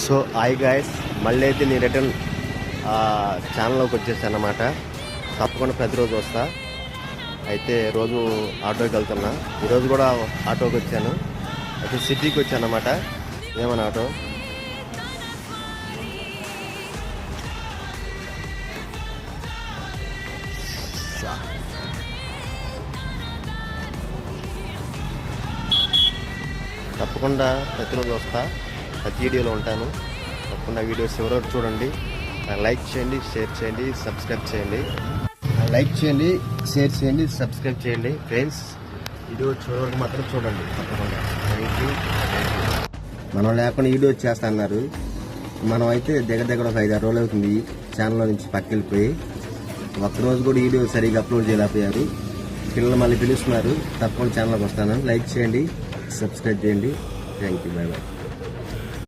So hi guys మళ్ళీ అయితే నేను రిటర్న్ ఛానల్లోకి వచ్చేసాను అనమాట తప్పకుండా ప్రతిరోజు వస్తా. అయితే రోజు ఆటోకి వెళ్తున్నా. ఈరోజు కూడా ఆటోకి వచ్చాను. అయితే సిటీకి వచ్చాను అనమాట ఏమన్నా ఆటో? తప్పకుండా ప్రతిరోజు వస్తా. ప్రతి వీడియోలో ఉంటాను. తప్పకుండా వీడియోస్ ఎవరెవరు చూడండి. లైక్ చేయండి షేర్ చేయండి సబ్స్క్రైబ్ చేయండి. లైక్ చేయండి షేర్ చేయండి సబ్స్క్రైబ్ చేయండి. ఫ్రెండ్స్ వీడియో చూడవరకు మాత్రం చూడండి. తప్పకుండా. థ్యాంక్ యూ మనం లేకుండా వీడియో చేస్తా అన్నారు. మనం అయితే దగ్గర దగ్గర ఒక ఐదు రోజులు అవుతుంది ఛానల్లో నుంచి పక్కెళ్ళిపోయి. ఒక్కరోజు కూడా వీడియో సరిగా అప్లోడ్ చేయలేకపోయారు. పిల్లలు మళ్ళీ పిలుస్తున్నారు. తప్పకుండా ఛానల్కి వస్తాను. లైక్ చేయండి సబ్స్క్రైబ్ చేయండి. Thank you bye bye